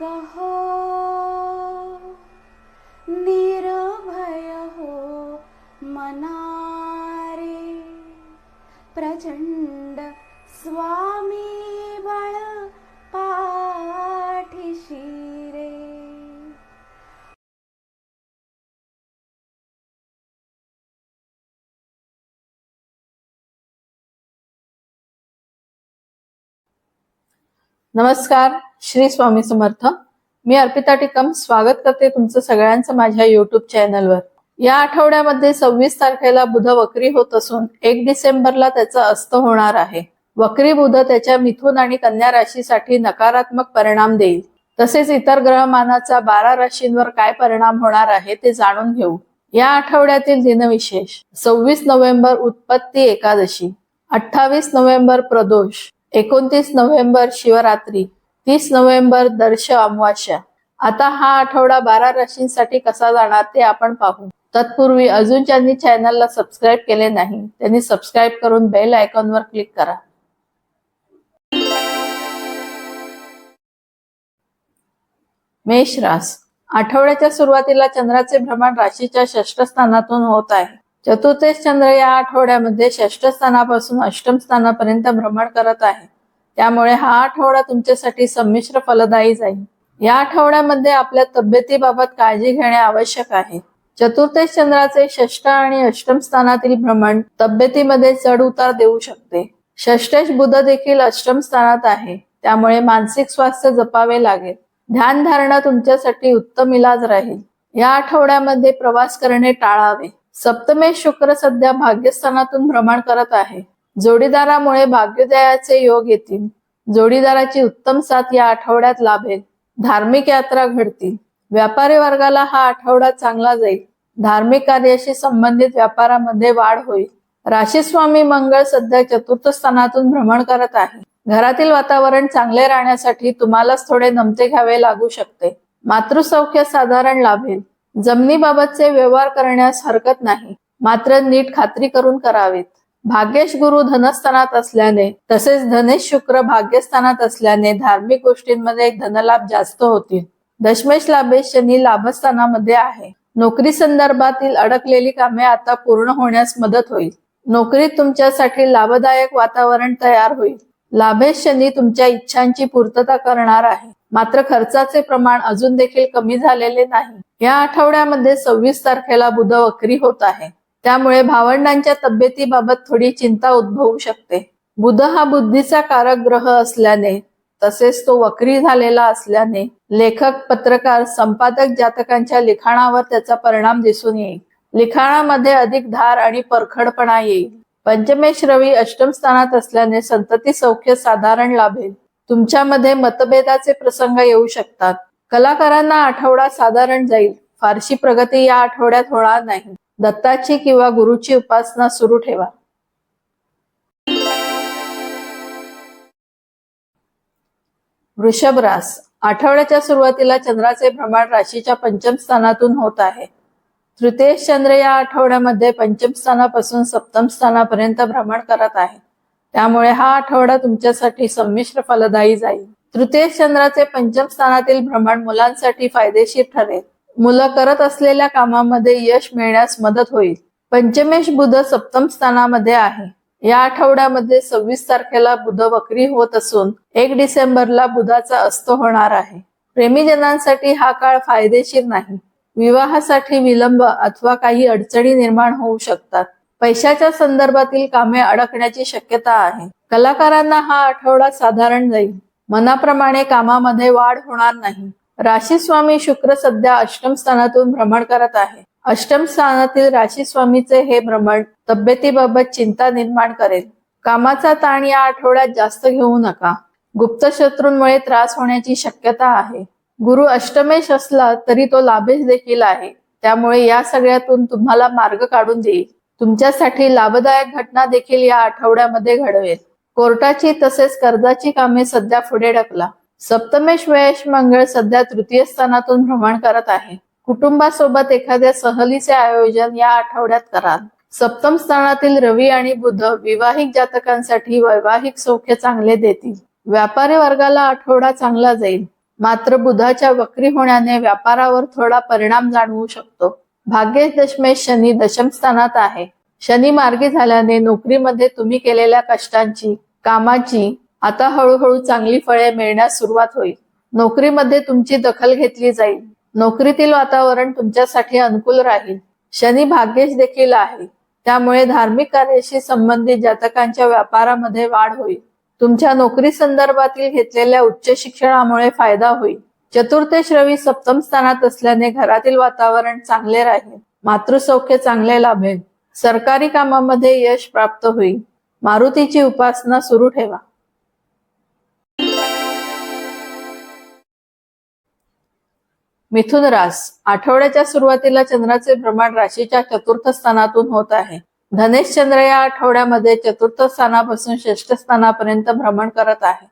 कहो निर्भय हो मनारे प्रचंड स्वामी बळ पाठीशी रे नमस्कार श्री स्वामी समर्थ. मी अर्पिता टिकम. स्वागत करते तुमचं सगळ्यांचं माझ्या युट्यूब चॅनलवर या आठवड्यामध्ये सव्वीस तारखेला बुध वक्री होत असून एक डिसेंबरला त्याचा अस्त होणार आहे. वक्री बुध त्याच्या मिथुन आणि कन्या राशीसाठी नकारात्मक परिणाम देईल. तसेच इतर ग्रहमानाचा बारा राशींवर काय परिणाम होणार आहे ते जाणून घेऊ. या आठवड्यातील दिनविशेष. सव्वीस नोव्हेंबर उत्पत्ती एकादशी. अठ्ठावीस नोव्हेंबर प्रदोष. एकोणतीस नोव्हेंबर शिवरात्री. तीस नोव्हेंबर दर्श अमावास्या. आता हा आठवडा बारा राशींसाठी कसा जाणार ते आपण पाहू. तत्पूर्वी अजून ज्यांनी चॅनलला सबस्क्राईब केले नाही त्यांनी सबस्क्राईब करून बेल आयकॉनवर क्लिक करा. मेष रास. आठवड्याच्या सुरुवातीला चंद्राचे भ्रमण राशीच्या षष्ठ स्थानातून होत आहे. चतुर्थेश चंद्र या आठवड्यामध्ये षष्ठ स्थानापासून अष्टम स्थानापर्यंत भ्रमण करत आहे. त्यामुळे हा आठवडा तुमच्यासाठी संमिश्र फलदायी जाईल. या आठवड्यामध्ये आपल्या तब्येतीबाबत काळजी घेणे आवश्यक आहे. चतुर्थेश चंद्राचे षष्ठ आणि अष्टम स्थानातील भ्रमण तब्येतीमध्ये चढ उतार देऊ शकते. षष्टेश बुध देखील अष्टम स्थानात आहे. त्यामुळे मानसिक स्वास्थ्य जपावे लागेल. ध्यान धारणा तुमच्यासाठी उत्तम इलाज राहील. या आठवड्यामध्ये प्रवास करणे टाळावे. सप्तमेश शुक्र सध्या भाग्यस्थानातून भ्रमण करत आहे. जोडीदारामुळे भाग्योदयाचे योग येतील. जोडीदाराची उत्तम साथ या आठवड्यात लाभेल. धार्मिक यात्रा घडतील. व्यापारी वर्गाला हा आठवडा चांगला जाईल. धार्मिक कार्याशी संबंधित व्यापारामध्ये वाढ होईल. राशीस्वामी मंगळ सध्या चतुर्थ स्थानातून भ्रमण करत आहे. घरातील वातावरण चांगले राहण्यासाठी तुम्हालाच थोडे नमते घ्यावे लागू शकते. मातृसौख्य साधारण लाभेल. जमिनीबाबतचे व्यवहार करण्यास हरकत नाही. मात्र नीट खात्री करून करावेत. भाग्येश गुरु धनस्थानात असल्याने तसेच धनेश शुक्र भाग्यस्थानात असल्याने धार्मिक गोष्टींमध्ये धनलाभ जास्त होतील. दशमेश लाभेश शनी लाभस्थानामध्ये आहे. नोकरी संदर्भातील अडकलेली कामे आता पूर्ण होण्यास मदत होईल. नोकरीत तुमच्यासाठी लाभदायक वातावरण तयार होईल. लाभेश शनी तुमच्या इच्छांची पूर्तता करणार आहे. मात्र खर्चाचे प्रमाण अजून देखील कमी झालेले नाही. या आठवड्यामध्ये सव्वीस तारखेला बुध वक्री होत आहे. त्यामुळे भावंडांच्या तब्येतीबाबत थोडी चिंता उद्भवू शकते. बुध हा बुद्धीचा कारक ग्रह असल्याने तसेच तो वक्री झालेला असल्याने लेखक पत्रकार संपादक जातकांच्या लिखाणावर त्याचा परिणाम दिसून येईल. लिखाणामध्ये अधिक धार आणि परखडपणा येईल. पंचमेश रवी अष्टम स्थानात असल्याने संतती सौख्य साधारण लाभेल. तुमच्यामध्ये मतभेदाचे प्रसंग येऊ शकतात. कलाकारांना आठवडा साधारण जाईल. फारशी प्रगती या आठवड्यात होणार नाही. दत्ताची किंवा गुरुची उपासना सुरू ठेवा. वृषभ रास. आठवड्याच्या सुरुवातीला चंद्राचे भ्रमण राशीच्या पंचम स्थानातून होत आहे. तृतीय चंद्र या आठवड्यामध्ये पंचम स्थानापासून सप्तम स्थानापर्यंत भ्रमण करत आहे. त्यामुळे हा आठवडा तुमच्यासाठी संमिश्र फलदायी जाईल. तृतीय चंद्राचे पंचम स्थानातील भ्रमण मुलांसाठी फायदेशीर ठरेल. मुलं करत असलेल्या कामामध्ये यश मिळण्यास मदत होईल. पंचमेश बुध सप्तम स्थानामध्ये आहे. या आठवड्यामध्ये सव्वीस तारखेला बुध वक्री होत असून एक डिसेंबरला बुधाचा अस्त होणार आहे. प्रेमीजनांसाठी हा काळ फायदेशीर नाही. विवाहासाठी विलंब अथवा काही अडचणी निर्माण होऊ शकतात. पैशाच्या संदर्भातील कामे अडकण्याची शक्यता आहे. कलाकारांना हा आठवडा साधारण जाईल. मनाप्रमाणे कामामध्ये वाढ होणार नाही. राशी स्वामी शुक्र सध्या अष्टम स्थानातून भ्रमण करत आहे. अष्टम स्थानातील राशी स्वामीचे हे भ्रमण तब्येतीबाबत चिंता निर्माण करेल. कामाचा ताण या आठवड्यात जास्त घेऊ नका. गुप्त शत्रूंमुळे त्रास होण्याची शक्यता आहे. गुरु अष्टमेश असला तरी तो लाभेश देखील आहे. त्यामुळे या सगळ्यातून तुम्हाला मार्ग काढून देईल. तुमच्यासाठी लाभदायक घटना देखील या आठवड्यामध्ये घडवेल. कोर्टाची तसेच कर्जाची कामे सध्या पुढे ढकला. सप्तमेश वेश मंगळ सध्या तृतीय स्थानातून भ्रमण करत आहे. कुटुंबासोबत एखाद्या सहलीचे आयोजन या आठवड्यात कराल सप्तम स्थानातील रवी आणि बुध विवाहिक जातकांसाठी वैवाहिक सौख्य चांगले देतील. व्यापारी वर्गाला आठवडा चांगला जाईल. मात्र बुधाच्या वक्री होण्याने व्यापारावर थोडा परिणाम जाणवू शकतो. भाग्येश दशमेश शनी दशम स्थानात आहे. शनी मार्गी झाल्याने नोकरीमध्ये तुम्ही केलेल्या कष्टांची कामाची आता हळूहळू चांगली फळे मिळण्यास सुरुवात होईल. नोकरीमध्ये तुमची दखल घेतली जाईल. नोकरीतील वातावरण तुमच्यासाठी अनुकूल राहील. शनी भाग्येश देखील आहे. त्यामुळे धार्मिक कार्याशी संबंधित जातकांच्या व्यापारामध्ये वाढ होईल. तुमच्या नोकरी संदर्भातील घेतलेल्या उच्च शिक्षणामुळे फायदा होईल. चतुर्थेश रवी सप्तम स्थानात असल्याने घरातील वातावरण चांगले राहील. मातृसौख्य चांगले लाभेल. सरकारी कामामध्ये यश प्राप्त होईल. मारुतीची उपासना सुरू ठेवा. मिथुन रास आठवड्याच्या सुरुवातीला चंद्राचे भ्रमण राशीच्या चतुर्थ स्थानातून होत आहे. धनेश चंद्र या आठवड्यामध्ये चतुर्थ स्थानापासून षष्ठ स्थानापर्यंत भ्रमण करत आहे.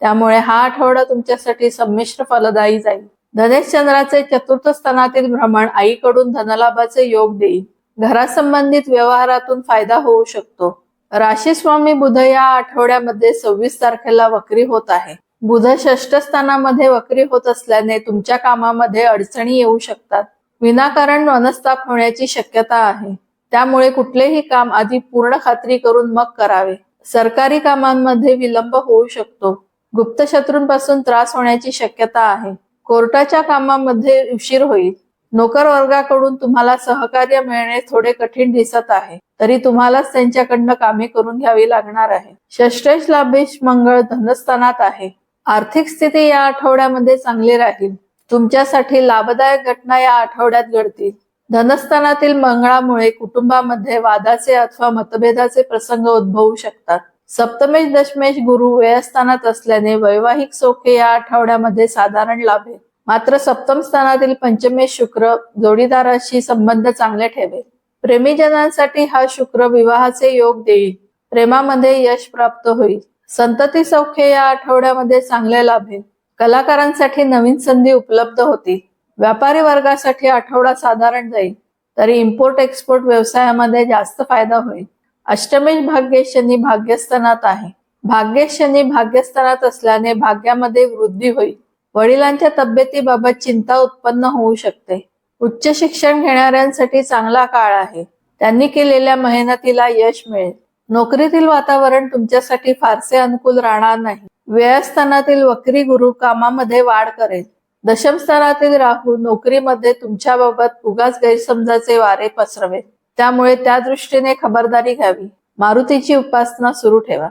त्यामुळे हा आठवडा तुमच्यासाठी संमिश्र फलदायी जाईल. धनेश चंद्राचे चतुर्थ स्थानातील भ्रमण आईकडून धनलाभाचे योग देईल. घरासंबंधित व्यवहारातून फायदा होऊ शकतो. राशी स्वामी बुध या आठवड्यामध्ये सव्वीस तारखेला वक्री होत आहे. बुध षष्ठ स्थानामध्ये वक्री होत असल्याने तुमच्या कामामध्ये अडचणी येऊ शकतात. विनाकारण मनस्ताप होण्याची शक्यता आहे. त्यामुळे कुठलेही काम आधी पूर्ण खात्री करून मग करावे. सरकारी कामांमध्ये विलंब होऊ शकतो. गुप्त शत्रूंपासून त्रास होण्याची शक्यता आहे. कोर्टाच्या कामामध्ये उशीर होईल. नोकर वर्गाकडून तुम्हाला सहकार्य मिळणे थोडे कठीण दिसत आहे. तरी तुम्हालाच त्यांच्याकडनं कामे करून घ्यावी लागणार आहे. षष्टेश लाभेश मंगळ धनस्थानात आहे. आर्थिक स्थिती या आठवड्यामध्ये चांगली राहील. तुमच्यासाठी लाभदायक घटना या आठवड्यात घडतील. धनस्थानातील मंगळामुळे कुटुंबामध्ये वादाचे अथवा मतभेदाचे प्रसंग उद्भवू शकतात. सप्तमेश दशमेश गुरु व्ययस्थानात असल्याने वैवाहिक सौख्य या आठवड्यामध्ये साधारण लाभेल. मात्र सप्तम स्थानातील पंचमेश शुक्र जोडीदाराशी संबंध चांगले ठेवेल. प्रेमीजनांसाठी हा शुक्र विवाहाचे योग देईल. प्रेमामध्ये यश प्राप्त होईल. संतती सौख्य या आठवड्यामध्ये चांगले लाभेल कलाकारांसाठी नवीन संधी उपलब्ध होतील व्यापारी वर्गासाठी आठवडा साधारण जाईल. तरी इम्पोर्ट एक्सपोर्ट व्यवसायामध्ये जास्त फायदा होईल. अष्टमेश भाग्य शनी भाग्यस्थानात आहे. भाग्य शनी भाग्यस्थानात असल्याने भाग्यामध्ये वृद्धी होईल. वडिलांच्या तब्येतीबाबत चिंता उत्पन्न होऊ शकते. उच्च शिक्षण घेणाऱ्यांसाठी चांगला काळ आहे. त्यांनी केलेल्या मेहनतीला यश मिळेल. नोकरीतील वातावरण तुमच्यासाठी फारसे अनुकूल राहणार नाही. व्ययस्थानातील वक्री गुरु कामामध्ये वाढ करेल. दशम स्थानातील राहू नोकरीमध्ये तुमच्याबाबत उगाच गैरसमजाचे वारे पसरवेल. त्यामुळे त्या दृष्टीने खबरदारी घ्यावी. मारुतीची उपासना सुरू ठेवा.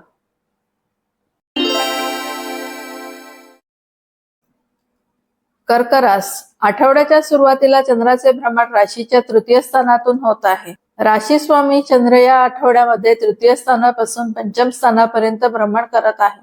कर्करास आठवड्याच्या सुरुवातीला चंद्राचे भ्रमण राशीच्या तृतीय स्थानातून होत आहे. राशी स्वामी चंद्र या आठवड्यामध्ये तृतीय स्थानापासून पंचम स्थानापर्यंत भ्रमण करत आहे.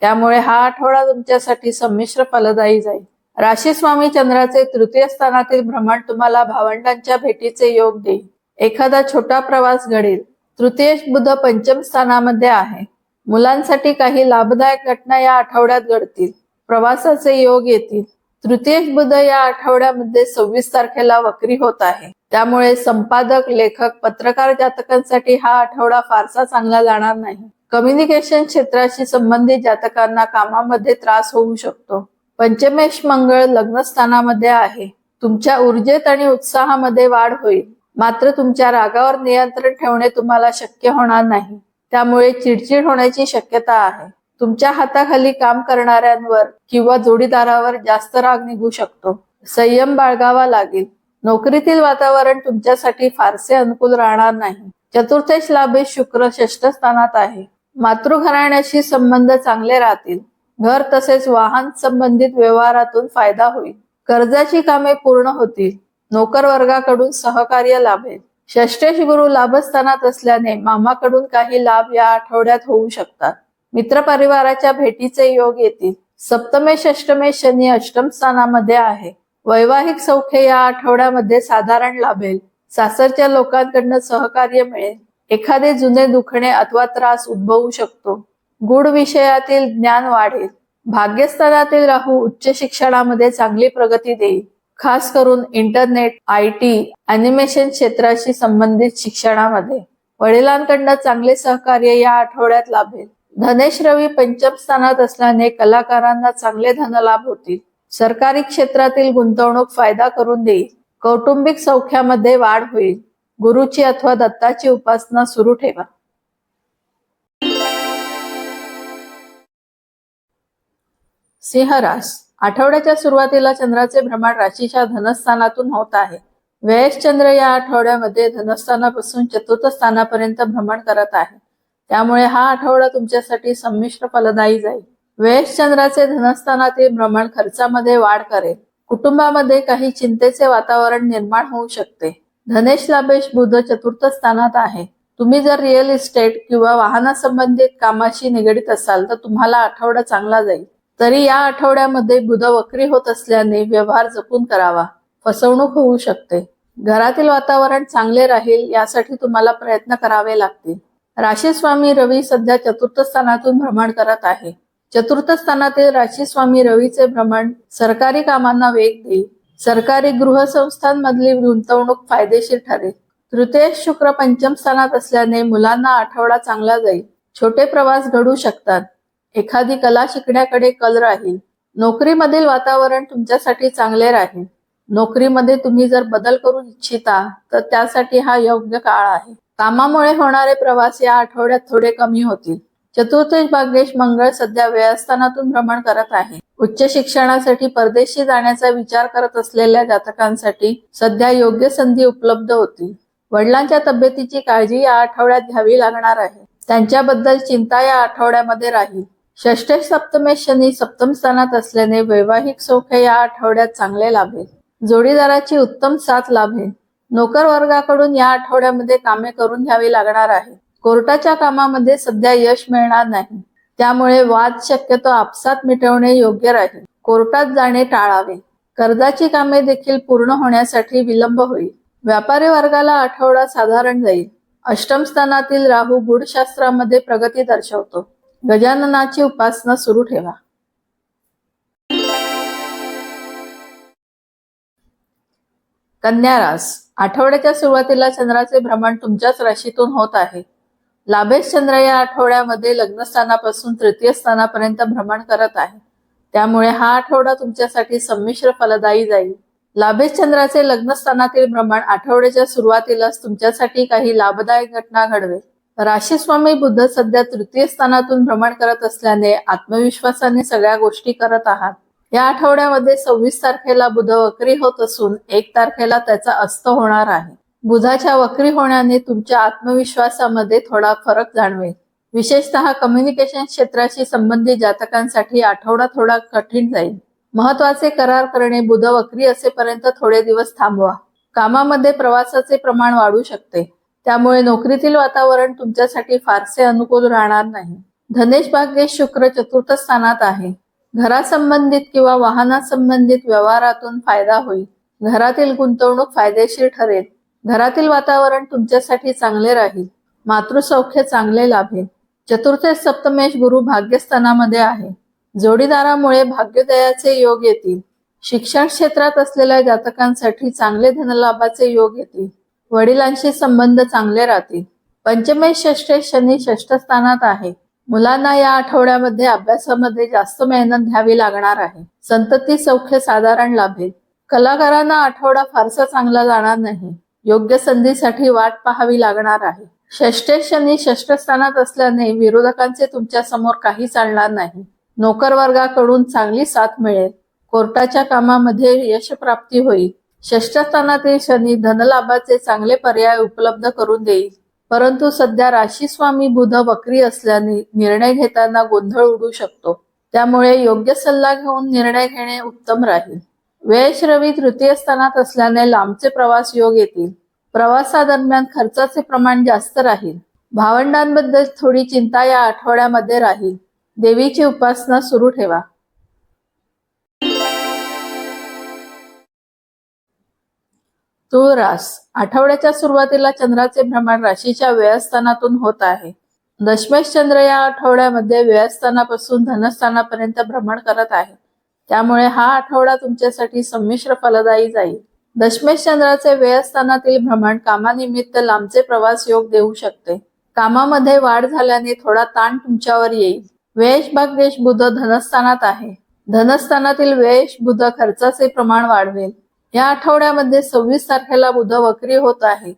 त्यामुळे हा आठवडा तुमच्यासाठी संमिश्र फलदायी जाईल. राशी स्वामी चंद्राचे तृतीय स्थानातील भ्रमण तुम्हाला भावंडांच्या भेटीचे योग देईल. एखादा छोटा प्रवास घडेल. तृतीयश बुध पंचम स्थानामध्ये आहे. मुलांसाठी काही लाभदायक घटना या आठवड्यात घडतील. प्रवासाचे योग येतील. तृतीयश बुध या आठवड्यामध्ये सव्वीस तारखेला वक्री होत आहे. त्यामुळे संपादक लेखक पत्रकार जातकांसाठी हा आठवडा फारसा चांगला जाणार नाही. कम्युनिकेशन क्षेत्राशी संबंधित जातकांना कामामध्ये त्रास होऊ शकतो. पंचमेश मंगळ लग्नस्थानामध्ये आहे. तुमच्या ऊर्जेत आणि उत्साहामध्ये वाढ होईल. मात्र तुमच्या रागावर नियंत्रण ठेवणे तुम्हाला शक्य होणार नाही. त्यामुळे चिडचिड होण्याची शक्यता आहे. तुमच्या हाताखाली काम करणाऱ्यांवर किंवा जोडीदारावर जास्त राग निघू शकतो. संयम बाळगावा लागेल. नोकरीतील वातावरण तुमच्यासाठी फारसे अनुकूल राहणार नाही. चतुर्थेश लाभे शुक्र षष्ठ स्थानात आहे. मातृघराण्याशी संबंध चांगले राहतील. घर तसेच वाहन संबंधित व्यवहारातून फायदा होईल. कर्जाची कामे पूर्ण होतील. नोकर वर्गाकडून सहकार्य लाभेल. षष्टेश गुरु लाभस्थानात असल्याने मामाकडून काही लाभ या आठवड्यात होऊ शकतात. मित्रपरिवाराच्या भेटीचे योग येतील. सप्तमे षष्टमे शनी अष्टम स्थानामध्ये आहे. वैवाहिक सौख्य या आठवड्यामध्ये साधारण लाभेल. सासरच्या लोकांकडनं सहकार्य मिळेल. एखादे जुने दुखणे अथवा त्रास उद्भवू शकतो. गुढ विषयातील ज्ञान वाढेल. भाग्यस्थानातील राहू उच्च शिक्षणामध्ये चांगली प्रगती देईल. खास करून इंटरनेट आय टी अॅनिमेशन क्षेत्राशी संबंधित शिक्षणामध्ये. वडिलांकडनं चांगले सहकार्य या आठवड्यात लाभेल. धनेश रवी पंचम स्थानात असल्याने कलाकारांना चांगले धनलाभ होतील. सरकारी क्षेत्रातील गुंतवणूक फायदा करून देईल. कौटुंबिक सौख्यामध्ये वाढ होईल. गुरुची अथवा दत्ताची उपासना सुरू ठेवा. सिंह रास. आठवड्याच्या सुरुवातीला चंद्राचे भ्रमण राशीच्या धनस्थानातून होत आहे. व्ययश चंद्र या आठवड्यामध्ये धनस्थानापासून चतुर्थ स्थानापर्यंत भ्रमण करत आहे. त्यामुळे हा आठवडा तुमच्यासाठी संमिश्र फलदायी जाईल. व्ययश चंद्राचे धनस्थानातील भ्रमण खर्चामध्ये वाढ करेल. कुटुंबामध्ये काही चिंतेचे वातावरण निर्माण होऊ शकते. धनेश लाभेश बुध चतुर्थ स्थानात आहे. तुम्ही जर रिअल इस्टेट किंवा वाहनासंबंधित कामाशी निगडीत असाल तर तुम्हाला आठवडा चांगला जाईल. तरी या आठवड्यामध्ये बुध वक्री होत असल्याने व्यवहार जपून करावा. फसवणूक होऊ शकते. घरातील वातावरण चांगले राहील यासाठी तुम्हाला प्रयत्न करावे लागतील. राशी स्वामी रवी सध्या चतुर्थ स्थानातून भ्रमण करत आहे. चतुर्थ स्थानातील राशी स्वामी रवीचे भ्रमण सरकारी कामांना वेग देईल. सरकारी गृहसंस्थांमधली गुंतवणूक फायदेशीर ठरेल. तृतीय शुक्र पंचम स्थानात असल्याने मुलांना आठवडा चांगला जाईल. छोटे प्रवास घडू शकतात. एखादी कला शिकण्याकडे कल राहील. नोकरीमधील वातावरण तुमच्यासाठी चांगले राहील. नोकरीमध्ये तुम्ही जर बदल करू इच्छिता तर त्यासाठी हा योग्य काळ आहे. कामामुळे होणारे प्रवास या आठवड्यात थोडे कमी होतील. चतुर्थेश भाग्येश मंगळ सध्या व्ययस्थानातून भ्रमण करत आहे. उच्च शिक्षणासाठी परदेशी जाण्याचा विचार करत असलेल्या जातकांसाठी सध्या योग्य संधी उपलब्ध होती. वडिलांच्या तब्येतीची काळजी या आठवड्यात घ्यावी लागणार आहे. त्यांच्याबद्दल चिंता या आठवड्यामध्ये राहील. षष्ठेश सप्तमेश शनी सप्तम स्थानात असल्याने वैवाहिक सौख्य या आठवड्यात चांगले लाभेल. जोडीदाराची उत्तम साथ लाभेल. नोकर वर्गाकडून या आठवड्यामध्ये कामे करून घ्यावी लागणार आहे. कोर्टाच्या कामामध्ये सध्या यश मिळणार नाही. त्यामुळे वाद शक्यतो आपसात मिटवणे योग्य राहील. कोर्टात जाणे टाळावे. कर्जाची कामे देखील पूर्ण होण्यासाठी विलंब होईल. व्यापारी वर्गाला आठवडा साधारण जाईल. अष्टम स्थानातील राहू गुढशास्त्रामध्ये प्रगती दर्शवतो. गजाननाची उपासना सुरू ठेवा. कन्या रास आठवड्याच्या सुरुवातीला चंद्राचे भ्रमण तुमच्याच राशीतून होत आहे. लाभेश चंद्र या आठवड्यामध्ये लग्नस्थानापासून तृतीय स्थानापर्यंत भ्रमण करत आहे. त्यामुळे हा आठवडा तुमच्यासाठी संमिश्र फलदायी जाईल. लाभेश चंद्राचे लग्नस्थानातील भ्रमण आठवड्याच्या सुरुवातीलाच तुमच्यासाठी काही लाभदायक घटना घडवेल. राशीस्वामी बुद्ध सध्या तृतीय स्थानातून भ्रमण करत असल्याने आत्मविश्वासाने सगळ्या गोष्टी करत आहात. या आठवड्यामध्ये सव्वीस तारखेला बुध वक्री होत असून एक तारखेला त्याचा अस्त होणार आहे. बुधाच्या वक्री होण्याने तुमच्या आत्मविश्वासामध्ये थोडा फरक जाणवेल. विशेषतः कम्युनिकेशन क्षेत्राशी संबंधित जातकांसाठी आठवडा थोडा कठीण जाईल. महत्त्वाचे करार करणे बुध वक्री असेपर्यंत थोडे दिवस थांबवा. कामामध्ये प्रवासाचे प्रमाण वाढू शकते. त्यामुळे नोकरीतील वातावरण तुमच्यासाठी फारसे अनुकूल राहणार नाही. धनेश भाग्येश शुक्र चतुर्थ स्थानात आहे. घरासंबंधित किंवा वाहनासंबंधित व्यवहारातून फायदा होईल. घरातील गुंतवणूक फायदेशीर ठरेल. घरातील वातावरण तुमच्यासाठी चांगले राहील. मातृसौख्य चांगले लाभेल. चतुर्थ सप्तमेश गुरु भाग्यस्थानामध्ये आहे. जोडीदारामुळे भाग्योदयाचे योग येतील. शिक्षण क्षेत्रात असलेल्या जातकांसाठी चांगले धनलाभाचे योग येतील. वडिलांशी संबंध चांगले राहतील. पंचमेश षष्ठे शनी षष्ठ स्थानात आहे. मुलांना या आठवड्यामध्ये अभ्यासामध्ये जास्त मेहनत घ्यावी लागणार आहे. संतती सौख्य साधारण लाभेल. कलाकारांना आठवडा फारसा चांगला जाणार नाही. योग्य संधीसाठी वाट पाहावी लागणार आहे. षष्ठे शनी षष्ठस्थानात असल्याने विरोधकांचे तुमच्यासमोर काही चालणार नाही. नोकर वर्गाकडून चांगली साथ मिळेल. कोर्टाच्या कामामध्ये यशप्राप्ती होईल. षष्ठस्थानातील शनी धनलाभाचे चांगले पर्याय उपलब्ध करून देईल. परंतु सध्या राशी स्वामी बुध वक्री असल्याने निर्णय घेताना गोंधळ उडू शकतो. त्यामुळे योग्य सल्ला घेऊन निर्णय घेणे उत्तम राहील. वेश रवी तृतीय स्थानात असल्याने लांबचे प्रवास योग येतील. प्रवासादरम्यान खर्चाचे प्रमाण जास्त राहील. भावंडांबद्दल थोडी चिंता या आठवड्यामध्ये राहील. देवीची उपासना सुरू ठेवा. तुळ रास आठवड्याच्या सुरुवातीला चंद्राचे भ्रमण राशीच्या व्ययस्थानातून होत आहे. दशमेश चंद्र या आठवड्यामध्ये व्ययस्थानापासून धनस्थानापर्यंत भ्रमण करत आहे. त्यामुळे हा आठवडा तुमच्यासाठी संमिश्र फलदायी जाईल. दशमेश चंद्राचे व्ययस्थानातील भ्रमण कामानिमित्त लांबचे प्रवास योग देऊ शकते. कामामध्ये वाढ झाल्याने थोडा ताण तुमच्यावर येईल. व्ययश भाग्येश बुध धनस्थानात आहे. धनस्थानातील वेश बुध खर्चाचे प्रमाण वाढवेल. या आठवड्यामध्ये सव्वीस तारखेला बुध वक्री होत आहे.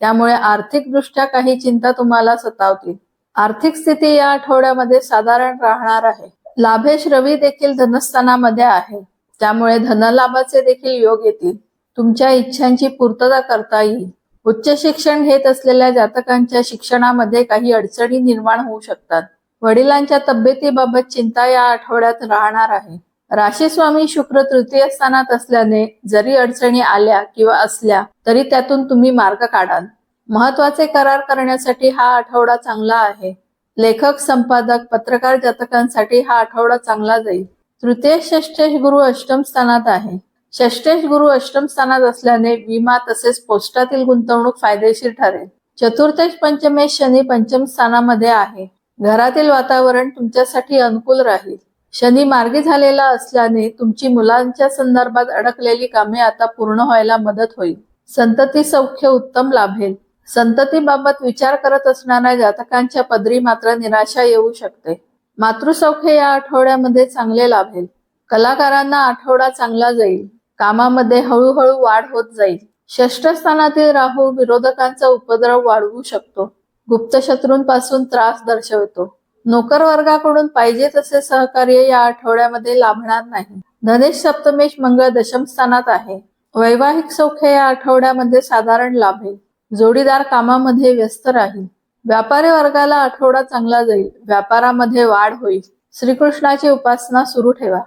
त्यामुळे आर्थिक दृष्ट्या काही चिंता तुम्हाला सतावतील. आर्थिक स्थिती या आठवड्यामध्ये साधारण राहणार आहे. लाभेश रवी देखील धनस्थानामध्ये आहे. त्यामुळे धनलाभाचे देखील योग येतील. तुमच्या इच्छांची पूर्तता करता येईल. उच्च शिक्षण घेत असलेल्या जातकांच्या शिक्षणामध्ये काही अडचणी निर्माण होऊ शकतात. वडिलांच्या तब्येतीबाबत चिंता या आठवड्यात राहणार आहे. राशी स्वामी शुक्र तृतीय स्थानात असल्याने जरी अडचणी आल्या किंवा असल्या तरी त्यातून तुम्ही मार्ग काढाल. महत्त्वाचे करार करण्यासाठी हा आठवडा चांगला आहे. लेखक संपादक पत्रकार जातकांसाठी हा आठवडा चांगला जाईल. तृतीय षष्टेश गुरु अष्टम स्थानात आहे. षष्टेश गुरु अष्टम स्थानात असल्याने विमा तसेच पोस्टातील गुंतवणूक फायदेशीर ठरेल. चतुर्थेश पंचमेश शनी पंचम स्थानामध्ये आहे. घरातील वातावरण तुमच्यासाठी अनुकूल राहील. शनी मार्गी झालेला असल्याने तुमची मुलांच्या संदर्भात अडकलेली कामे आता पूर्ण व्हायला मदत होईल. संतती सौख्य उत्तम लाभेल. संततीबाबत विचार करत असणाऱ्या जातकांच्या पदरी मात्र निराशा येऊ शकते. मातृसौख्य या आठवड्यामध्ये चांगले लाभेल. कलाकारांना आठवडा चांगला जाईल. कामामध्ये हळूहळू वाढ होत जाईल. षष्ठ स्थानातील राहू विरोधकांचा उपद्रव वाढवू शकतो. गुप्त शत्रूंपासून त्रास दर्शवतो. नोकर वर्गाकडून पाहिजे तसे सहकार्य या आठवड्यामध्ये लाभणार नाही. धनेश सप्तमेश मंगळ दशम स्थानात आहे. वैवाहिक सौख्य या आठवड्यामध्ये साधारण लाभेल. जोडीदार कामामध्ये व्यस्त राहील. व्यापारी वर्गाला आठवडा चांगला जाईल. व्यापारामध्ये वाढ होईल. श्रीकृष्णाची उपासना सुरू ठेवा.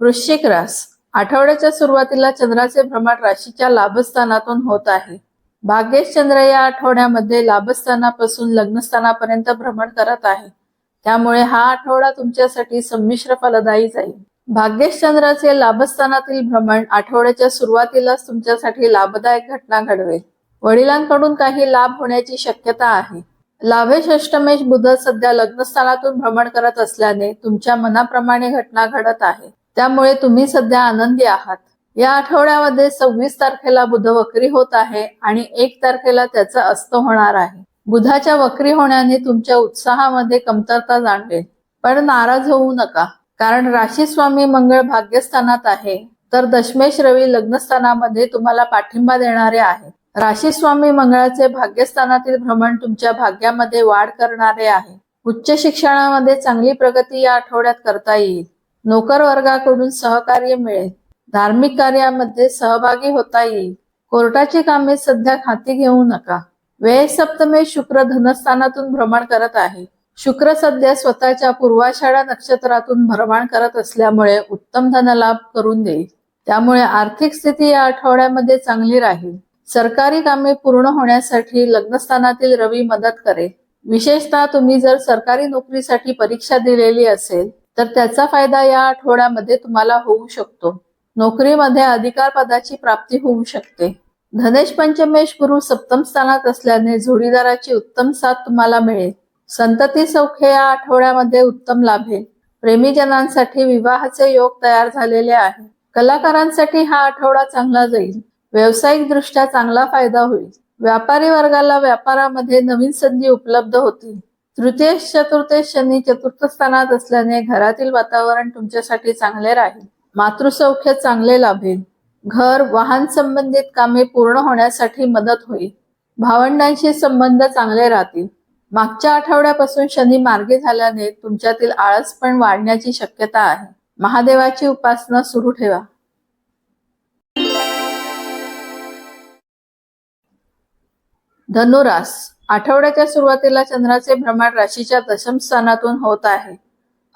वृश्चिक रास. आठवड्याच्या सुरुवातीला चंद्राचे भ्रमण राशीच्या लाभस्थानातून होत आहे. भाग्येश चंद्र या आठवड्यामध्ये लाभस्थानापासून लग्नस्थानापर्यंत भ्रमण करत आहे. त्यामुळे हा आठवडा तुमच्यासाठी संमिश्र फलदायी जाईल. भाग्यश्चंद्राचे लाभस्थानातील भ्रमण आठवड्याच्या सुरुवातीलाच तुमच्यासाठी लाभदायक घटना घडवेल. वडिलांकडून काही लाभ होण्याची शक्यता आहे. लाभेश अष्टमेश बुध सध्या लग्नस्थानातून भ्रमण करत असल्याने तुमच्या मनाप्रमाणे घटना घडत आहे. त्यामुळे तुम्ही सध्या आनंदी आहात. या आठवड्यामध्ये सव्वीस तारखेला बुध वक्री होत आहे आणि एक तारखेला त्याचा अस्त होणार आहे. बुधाच्या वक्री होण्याने तुमच्या उत्साहामध्ये कमतरता जाणवेल. पण नाराज होऊ नका. कारण राशी स्वामी मंगळ भाग्यस्थानात आहे. तर दशमेश रवी लग्नस्थानामध्ये तुम्हाला पाठिंबा देणारे आहे राशी स्वामी मंगळाचे भाग्यस्थानातील भ्रमण तुमच्या भाग्यामध्ये वाढ करणारे आहे. उच्च शिक्षणामध्ये चांगली प्रगती या आठवड्यात करता येईल. नोकर वर्गाकडून सहकार्य मिळेल. धार्मिक कार्यामध्ये सहभागी होता येईल. कोर्टाची कामे सध्या खाती घेऊ नका. वेळ सप्तमे शुक्र धनस्थानातून भ्रमण करत आहे. शुक्र सध्या स्वतःच्या पूर्वाषाढा नक्षत्रातून भ्रमण करत असल्यामुळे उत्तम धनलाभ करून देईल. त्यामुळे आर्थिक स्थिती या आठवड्यामध्ये चांगली राहील. सरकारी कामे पूर्ण होण्यासाठी लग्नस्थानातील रवी मदत करेल. विशेषतः तुम्ही जर सरकारी नोकरीसाठी परीक्षा दिलेली असेल तर त्याचा फायदा या आठवड्यामध्ये तुम्हाला होऊ शकतो. नोकरीमध्ये अधिकार पदाची प्राप्ती होऊ शकते. धनेश पंचमेश गुरु सप्तम स्थानात असल्याने जोडीदाराची उत्तम साथ तुम्हाला मिळेल. संतती सौख्य या आठवड्यामध्ये उत्तम लाभेल प्रेमीजनांसाठी विवाहाचे योग तयार झालेले आहे. कलाकारांसाठी हा आठवडा चांगला जाईल. व्यावसायिक दृष्ट्या चांगला फायदा होईल. व्यापारी वर्गाला व्यापारामध्ये नवीन संधी उपलब्ध होतील. तृतीय चतुर्थेश शनी चतुर्थ स्थानात असल्याने घरातील वातावरण तुमच्यासाठी चांगले राहील. मातृसौख्य चांगले लाभेल घर वाहन संबंधित कामे पूर्ण होण्यासाठी मदत होईल. भावंडांशी संबंध चांगले राहतील. मागच्या आठवड्यापासून शनी मार्गी झाल्याने तुमच्यातील आळस पण वाढण्याची शक्यता आहे. महादेवाची उपासना सुरू ठेवा. धनुरास आठवड्याच्या सुरुवातीला चंद्राचे भ्रमण राशीच्या दशम स्थानातून होत आहे.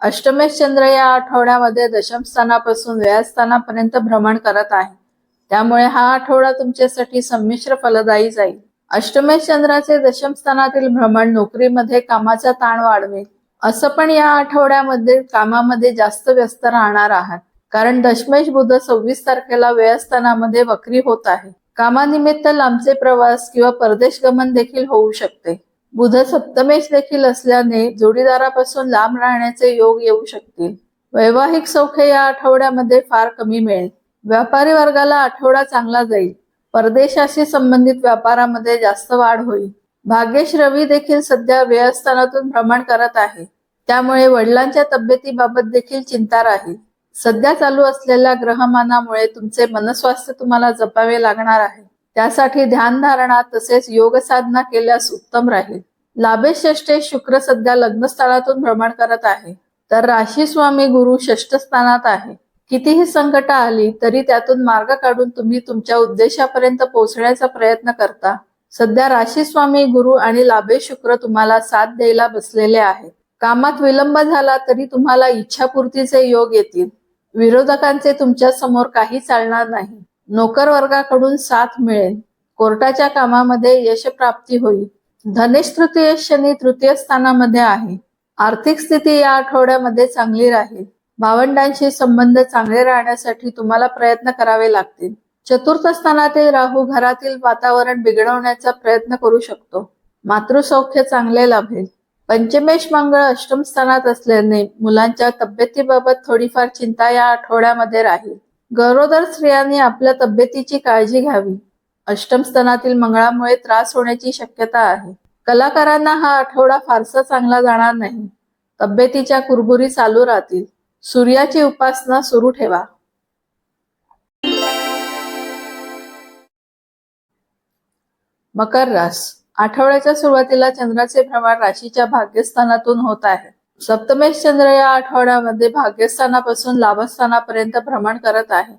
अष्टमेश चंद्र या आठवड्यामध्ये दशम स्थानापासून व्ययस्थानापर्यंत भ्रमण करत आहे. त्यामुळे हा आठवडा तुमच्यासाठी संमिश्र फलदायी जाईल. अष्टमेश चंद्राचे दशम स्थानातील भ्रमण नोकरीमध्ये कामाचा ताण वाढवेल असं पण या आठवड्यामध्ये कामामध्ये जास्त व्यस्त राहणार आहात. कारण दशमेश बुध सव्वीस तारखेला व्ययस्थानामध्ये वक्री होत आहे. कामानिमित्त लांबचे प्रवास किंवा परदेश गमन देखील होऊ शकते. बुध सप्तमेश देखील असल्याने जोडीदारापासून लांब राहण्याचे योग येऊ शकतील. वैवाहिक सौख्य या आठवड्यामध्ये फार कमी मिळेल. व्यापारी वर्गाला आठवडा चांगला जाईल. परदेशाशी संबंधित व्यापारामध्ये जास्त वाढ होईल. भाग्येश रवी देखील सध्या व्ययस्थानातून भ्रमण करत आहे. त्यामुळे वडिलांच्या तब्येतीबाबत देखील चिंता राहील. सध्या चालू असलेल्या ग्रहमानामुळे तुमचे मनस्वास्थ्य तुम्हाला जपावे लागणार आहे. त्यासाठी ध्यानधारणा तसेच योग साधना केल्यास उत्तम राहील. लाभेश षष्ठे शुक्र सध्या लग्नस्थळातून भ्रमण करत आहे. तर राशी स्वामी गुरु षष्ठ स्थानात आहे. कितीही संकट आली तरी त्यातून मार्ग काढून तुम्ही तुमच्या उद्देशापर्यंत पोहोचण्याचा प्रयत्न करता. सध्या राशी स्वामी गुरु आणि लाभे शुक्र तुम्हाला साथ द्यायला बसलेले आहेत. कामात विलंब झाला तरी तुम्हाला इच्छापूर्तीचे योग येतील. विरोधकांचे तुमच्यासमोर काही चालणार नाही. नोकर वर्गाकडून साथ मिळेल. कोर्टाच्या कामामध्ये यशप्राप्ती होईल. धनेश तृतीय शनी तृतीय स्थानामध्ये आहे. आर्थिक स्थिती या आठवड्यामध्ये चांगली राहील. भावंडांशी संबंध चांगले राहण्यासाठी तुम्हाला प्रयत्न करावे लागतील. चतुर्थ स्थानातील राहू घरातील वातावरण बिघडवण्याचा प्रयत्न करू शकतो. मातृसौख्य चांगले लाभेल. पंचमेश मंगळ अष्टम स्थानात असल्याने मुलांच्या तब्येतीबाबत थोडीफार चिंता या आठवड्यामध्ये राहील. गरोदर स्त्रियांनी आपल्या तब्येतीची काळजी घ्यावी. अष्टम स्थानातील मंगळामुळे त्रास होण्याची शक्यता आहे. कलाकारांना हा आठवडा फारसा चांगला जाणार नाही. तब्येतीच्या कुरबुरी चालू राहतील. सूर्याची उपासना सुरू ठेवा. मकर रास. आठवड्याच्या सुरुवातीला चंद्राचे भ्रमण राशीच्या भाग्यस्थानातून होत आहे. सप्तमेश चंद्र या आठवड्यामध्ये भाग्यस्थानापासून लाभस्थानापर्यंत भ्रमण करत आहे.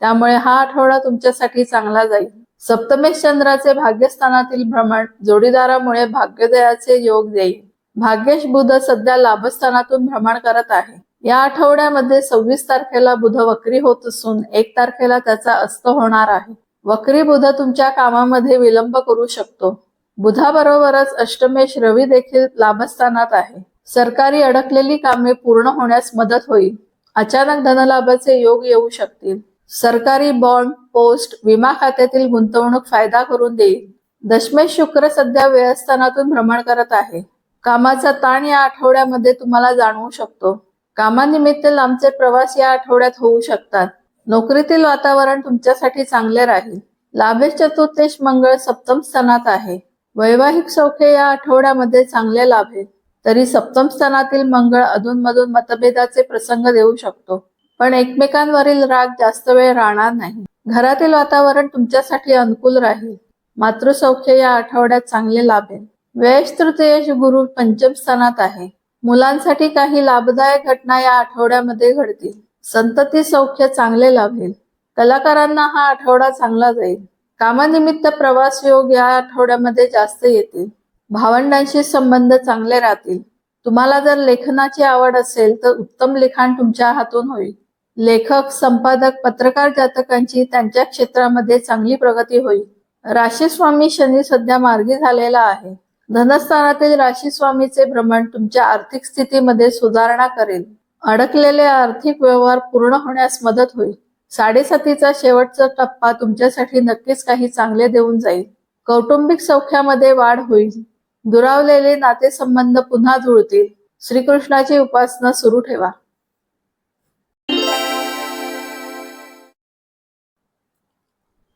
त्यामुळे हा आठवडा तुमच्यासाठी चांगला जाईल. सप्तमेश चंद्राचे भाग्यस्थानातील भ्रमण जोडीदारामुळे भाग्योदयाचे योग देईल. भाग्येश बुध सध्या लाभस्थानातून भ्रमण करत आहे. या आठवड्यामध्ये सव्वीस तारखेला बुध वक्री होत असून एक तारखेला त्याचा अस्त होणार आहे. वक्री बुध तुमच्या कामामध्ये विलंब करू शकतो. बुधाबरोबरच अष्टमेश रवी देखील लाभस्थानात आहे. सरकारी अडकलेली कामे पूर्ण होण्यास मदत होईल. अचानक धनलाभाचे योग येऊ शकतील. सरकारी बॉन्ड पोस्ट विमा खात्यातील गुंतवणूक फायदा करून देईल. दशमेश शुक्र सध्या व्ययस्थानातून भ्रमण करत आहे. कामाचा ताण या आठवड्यामध्ये तुम्हाला जाणवू शकतो. कामानिमित्त लांबचे प्रवास या आठवड्यात होऊ शकतात. नोकरीतील वातावरण तुमच्यासाठी चांगले राहील. लाभेश चतुर्थेश मंगळ सप्तम स्थानात आहे. वैवाहिक सौख्य या आठवड्यामध्ये चांगले लाभेल तरी सप्तम स्थानातील मंगळ अधूनमधून मतभेदाचे प्रसंग देऊ शकतो. पण एकमेकांवरील राग जास्त वेळ राहणार नाही. घरातील वातावरण तुमच्यासाठी अनुकूल राहील. मातृसौख्य या आठवड्यात चांगले लाभेल व्ययश गुरु पंचम स्थानात आहे. मुलांसाठी काही लाभदायक घटना या आठवड्यामध्ये घडतील. संतती सौख्य चांगले लाभेल. कलाकारांना हा आठवडा चांगला जाईल. कामानिमित्त प्रवास योग या आठवड्यामध्ये जास्त येतील. भावंडांशी संबंध चांगले राहतील. तुम्हाला जर लेखनाची आवड असेल तर उत्तम लिखाण तुमच्या हातून होईल. लेखक संपादक पत्रकार जातकांची त्यांच्या क्षेत्रामध्ये चांगली प्रगती होईल. राशीस्वामी शनी सध्या मार्गी झालेला आहे. धनस्थानातील राशी स्वामीचे भ्रमण तुमच्या आर्थिक स्थितीमध्ये सुधारणा करेल. अडकलेले आर्थिक व्यवहार पूर्ण होण्यास मदत होईल. साडेसातीचा शेवटचा टप्पा तुमच्यासाठी नक्कीच काही चांगले देऊन जाईल. कौटुंबिक सौख्यामध्ये वाढ होईल. दुरावलेले नातेसंबंध पुन्हा जुळतील. श्रीकृष्णाची उपासना सुरू ठेवा.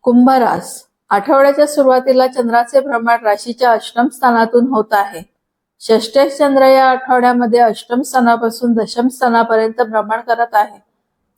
कुंभरास आठवड्याच्या सुरुवातीला चंद्राचे भ्रमण राशीच्या अष्टम स्थानातून होत आहे. षष्टेश चंद्र या आठवड्यामध्ये अष्टम स्थानापासून दशम स्थानापर्यंत भ्रमण करत आहे.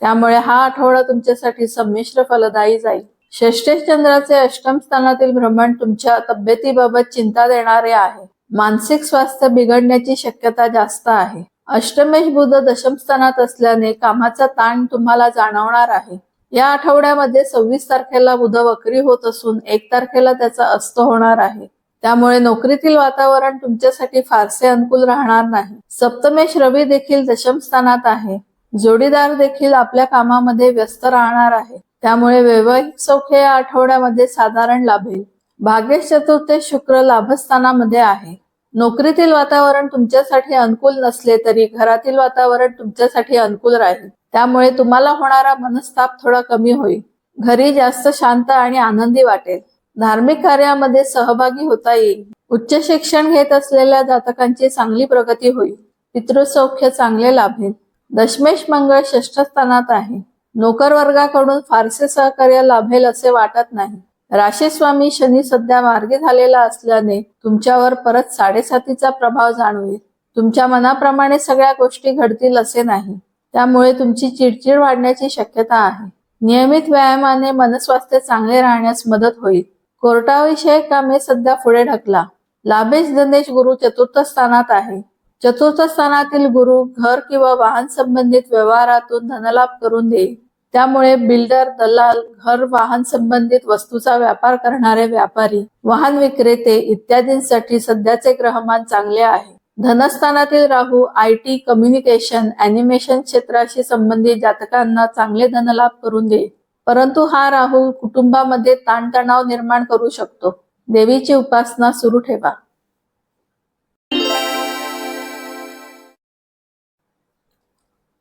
त्यामुळे हा आठवडा तुमच्यासाठी संमिश्र फलदायी जाईल. षष्टेश चंद्राचे अष्टम स्थानातील भ्रमण तुमच्या तब्येतीबाबत चिंता देणारे आहे. मानसिक स्वास्थ्य बिघडण्याची शक्यता जास्त आहे. अष्टमेश बुध दशम स्थानात असल्याने कामाचा ताण तुम्हाला जाणवणार आहे. या आठवड्यामध्ये सव्वीस तारखेला बुध वक्री होत असून एक तारखेला त्याचा अस्त होणार आहे. त्यामुळे नोकरीतील वातावरण तुमच्यासाठी फारसे अनुकूल राहणार नाही. सप्तमेश रवी देखील दशम स्थानात आहे. जोडीदार देखील आपल्या कामामध्ये व्यस्त राहणार आहे. त्यामुळे वैवाहिक सौख्य या आठवड्यामध्ये साधारण लाभेल. भाग्येश चतुर्थे शुक्र लाभस्थानामध्ये आहे. नोकरीतील वातावरण तुमच्यासाठी अनुकूल नसले तरी घरातील वातावरण तुमच्यासाठी अनुकूल राहील. त्यामुळे तुम्हाला होणारा मनस्ताप थोडा कमी होईल. घरी जास्त शांत आणि आनंदी वाटेल. धार्मिक कार्यामध्ये सहभागी होता येईल. उच्च शिक्षण घेत असलेल्या जातकांची चांगली प्रगती होईल. पितृसौख्य चांगले लाभेल. दशमेश मंगळ षष्ठ स्थानात आहे. नोकर वर्गाकडून फारसे सहकार्य लाभेल असे वाटत नाही. राशीस्वामी शनी सध्या मार्गी झालेला असल्याने तुमच्यावर परत साडेसातीचा प्रभाव जाणवेल. तुमच्या मनाप्रमाणे सगळ्या गोष्टी घडतील असे नाही. त्यामुळे तुमची चिडचिड वाढण्याची शक्यता आहे. नियमित व्यायामाने मनस्वास्थ्य चांगले राहण्यास मदत होईल. कोर्टाविषयक कामे सध्या पुढे ढकला. लाभेश धनेश गुरु चतुर्थ स्थानात आहे. चतुर्थ स्थानातील गुरु घर किंवा वाहन संबंधित व्यवहारातून धनलाभ करून देईल. त्यामुळे बिल्डर दलाल घर वाहन संबंधित वस्तूचा व्यापार करणारे व्यापारी वाहन विक्रेते इत्यादींसाठी सध्याचे ग्रहमान चांगले आहे. धनस्थानातील राहू आय टी कम्युनिकेशन अॅनिमेशन क्षेत्राशी संबंधित जातकांना चांगले धनलाभ करून देईल परंतु हा राहू कुटुंबामध्ये ताणतणाव निर्माण करू शकतो. देवीची उपासना सुरू ठेवा.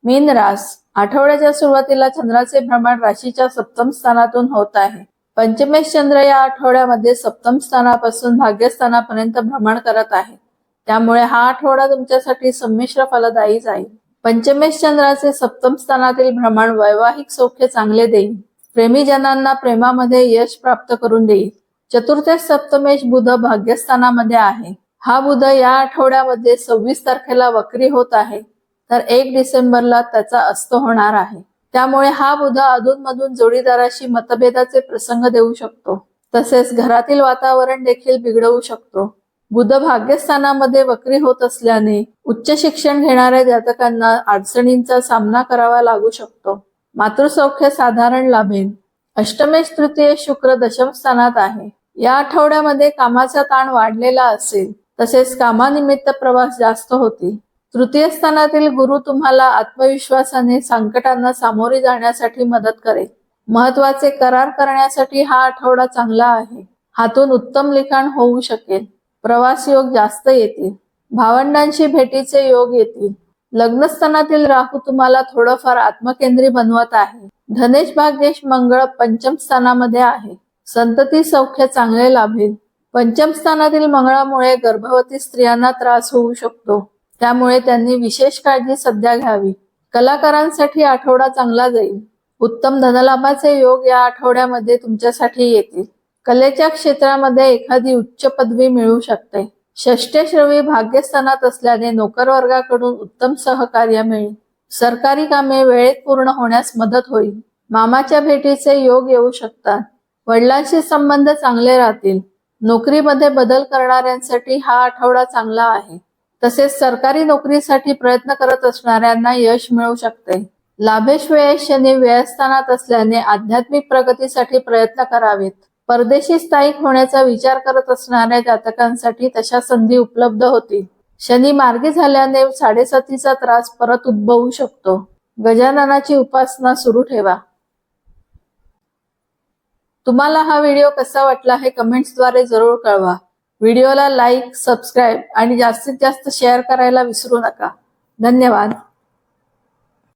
मीन रास आठवड्याच्या सुरुवातीला चंद्राचे भ्रमण राशीच्या सप्तम स्थानातून होत आहे. पंचमेश चंद्र या आठवड्यामध्ये सप्तम स्थानापासून भाग्यस्थानापर्यंत भ्रमण करत आहे. त्यामुळे हा आठवडा तुमच्यासाठी संमिश्र फलदायी जाईल. पंचमेश चंद्राचे सप्तम स्थानातील भ्रमण वैवाहिक सौख्य चांगले देईल. प्रेमीजनांना प्रेमामध्ये यश प्राप्त करून देईल. चतुर्थेश सप्तमेश बुध भाग्यस्थानामध्ये आहे. हा बुध या आठवड्यामध्ये सव्वीस तारखेला वक्री होत आहे. तर एक डिसेंबरला त्याचा अस्त होणार आहे. त्यामुळे हा बुध अधूनमधून जोडीदाराशी मतभेदाचे प्रसंग देऊ शकतो. तसेच घरातील वातावरण देखील बिघडवू शकतो. बुध भाग्यस्थानामध्ये वक्री होत असल्याने उच्च शिक्षण घेणाऱ्या जातकांना अडचणींचा सामना करावा लागू शकतो. मातृसौख्य साधारण लाभेल अष्टमेश तृतीय शुक्र दशम स्थानात आहे. या आठवड्यामध्ये कामाचा ताण वाढलेला असेल तसेच कामानिमित्त प्रवास जास्त होतील तृतीय स्थानातील गुरु तुम्हाला आत्मविश्वासाने संकटांना सामोरे जाण्यासाठी मदत करेल. महत्त्वाचे करार करण्यासाठी हा आठवडा चांगला आहे. हातून उत्तम लिखाण होऊ शकेल. प्रवास योग जास्त येतील. भावंडांशी भेटीचे योग येतील. लग्नस्थानातील राहू तुम्हाला थोडंफार आत्मकेंद्री बनवत आहे. धनेश भाग्येश मंगळ पंचम स्थानामध्ये आहे. संतती सौख्य चांगले लाभेल. पंचम स्थानातील मंगळामुळे गर्भवती स्त्रियांना त्रास होऊ शकतो. त्यामुळे त्यांनी विशेष काळजी सध्या घ्यावी. कलाकारांसाठी आठवडा चांगला जाईल. उत्तम धनलाभाचे योग या आठवड्यामध्ये तुमच्यासाठी येतील. कलेच्या क्षेत्रामध्ये एखादी उच्च पदवी मिळू शकते. षष्टेश भाग्यस्थानात असल्याने नोकरवर्गाकडून उत्तम सहकार्य मिळेल. सरकारी कामे वेळेत पूर्ण होण्यास मदत होईल. मामाच्या भेटीचे योग येऊ शकतात. वडिलांशी संबंध चांगले राहतील. नोकरीमध्ये बदल करणाऱ्यांसाठी हा आठवडा चांगला आहे. तसेच सरकारी नोकरीसाठी प्रयत्न करत असणाऱ्यांना यश मिळू शकते. लाभेश वेळेस शनी व्ययस्थानात असल्याने आध्यात्मिक प्रगतीसाठी प्रयत्न करावेत. परदेशी स्थायिक होण्याचा विचार करत असणाऱ्या जातकांसाठी तशा संधी उपलब्ध होतील. शनी मार्गी झाल्याने साडेसातीचा त्रास परत उद्भवू शकतो. गजाननाची उपासना सुरू ठेवा. तुम्हाला हा व्हिडिओ कसा वाटला हे कमेंट्सद्वारे जरूर कळवा. व्हिडिओला लाईक सबस्क्राईब आणि जास्तीत जास्त शेअर करायला विसरू नका. धन्यवाद.